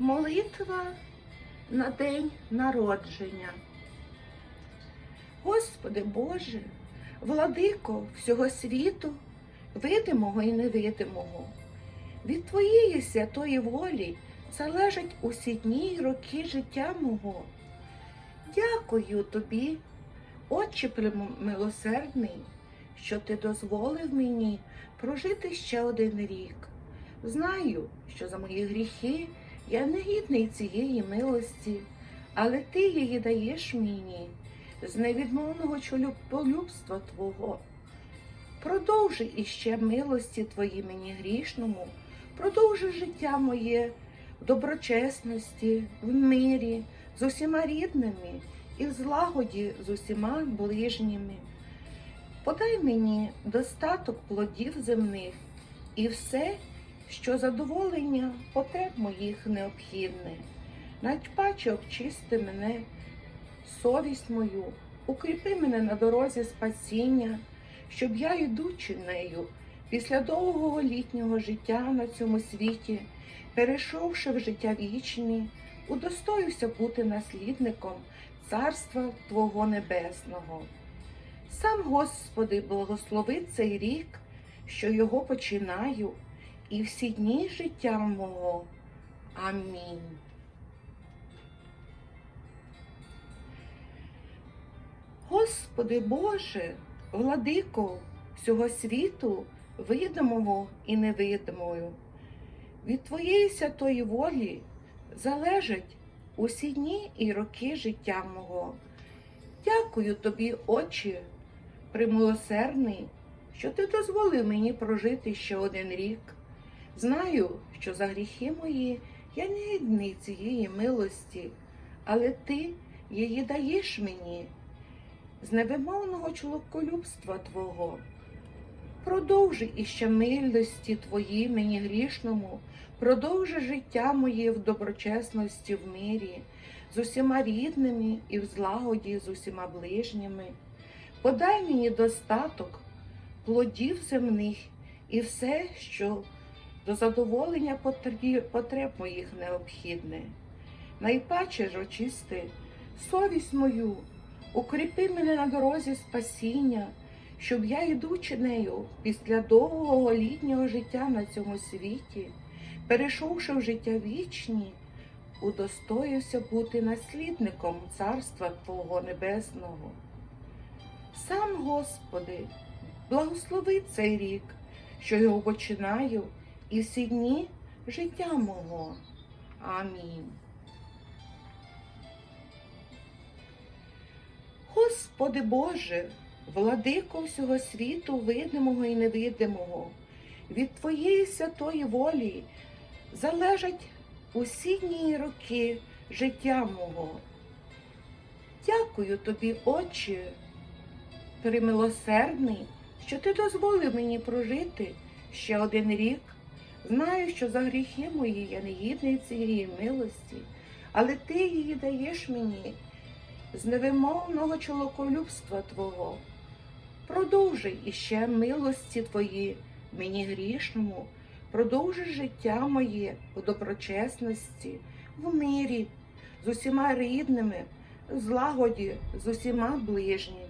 Молитва на день народження. Господи Боже, владико всього світу, видимого і невидимого, від Твоєї святої волі залежать усі дні й роки життя мого. Дякую тобі, Отче милосердний, що ти дозволив мені прожити ще один рік. Знаю, що за мої гріхи я не гідний цієї милості, але ти її даєш мені з невідмовного чоловіколюбства Твого. Продовжи іще милості Твої мені грішному, продовжи життя моє в доброчесності, в мирі, з усіма рідними і в злагоді з усіма ближніми. Подай мені достаток плодів земних і все, що задоволення потреб моїх необхідне. Навіть паче обчисти мене, совість мою, укріпи мене на дорозі спасіння, щоб я, йдучи нею, після довгого літнього життя на цьому світі, перейшовши в життя вічне, удостоюся бути наслідником Царства Твого Небесного. Сам Господи благословить цей рік, що його починаю, і всі дні життя мого. Амінь. Господи Боже, владико всього світу, видимого і невидимого, від Твоєї святої волі залежать усі дні і роки життя мого. Дякую тобі, Отче, примилосердний, що ти дозволив мені прожити ще один рік. Знаю, що за гріхи мої я не гідний цієї милості, але ти її даєш мені з невимовного чоловіколюбства Твого. Продовжи іще милості Твої мені грішному, продовжи життя моє в доброчесності, в мирі, з усіма рідними і в злагоді з усіма ближніми. Подай мені достаток плодів земних і все, що до задоволення потреб- моїх необхідне. Найпаче ж очисти совість мою, укріпи мене на дорозі спасіння, щоб я, йдучи нею після довгого літнього життя на цьому світі, перейшовши в життя вічні, удостоївся бути наслідником Царства Твого Небесного. Сам, Господи, благослови цей рік, що його починаю, і всі дні життя мого. Амінь. Господи Боже, владико всього світу, видимого і невидимого, від Твоєї святої волі залежать усі дні і роки життя мого. Дякую тобі, Отче, примилосердний, що ти дозволив мені прожити ще один рік. Знаю, що за гріхи мої я не гідний цієї милості, але ти її даєш мені з невимовного чоловіколюбства Твого. Продовжуй іще милості Твої мені грішному, продовжуй життя моє у доброчесності, в мирі, з усіма рідними, в злагоді з усіма ближніми.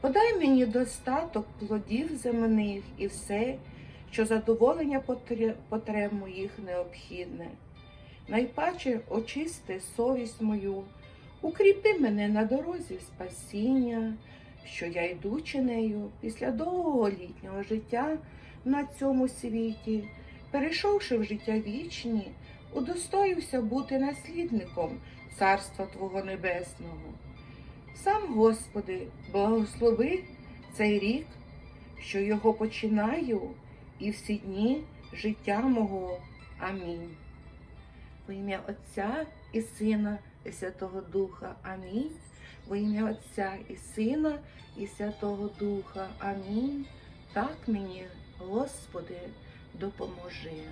Подай мені достаток плодів земних і все, що задоволення потре- потреб моїх необхідне. Найпаче очисти совість мою, укріпи мене на дорозі спасіння, що я йдучи нею після довгого літнього життя на цьому світі, перейшовши в життя вічні, удостоївся бути наслідником Царства Твого Небесного. Сам, Господи, благослови цей рік, що його починаю, і всі дні життя мого. Амінь. Во ім'я Отця і Сина, і Святого Духа. Амінь. Во ім'я Отця і Сина, і Святого Духа. Амінь. Так мені, Господи, допоможи.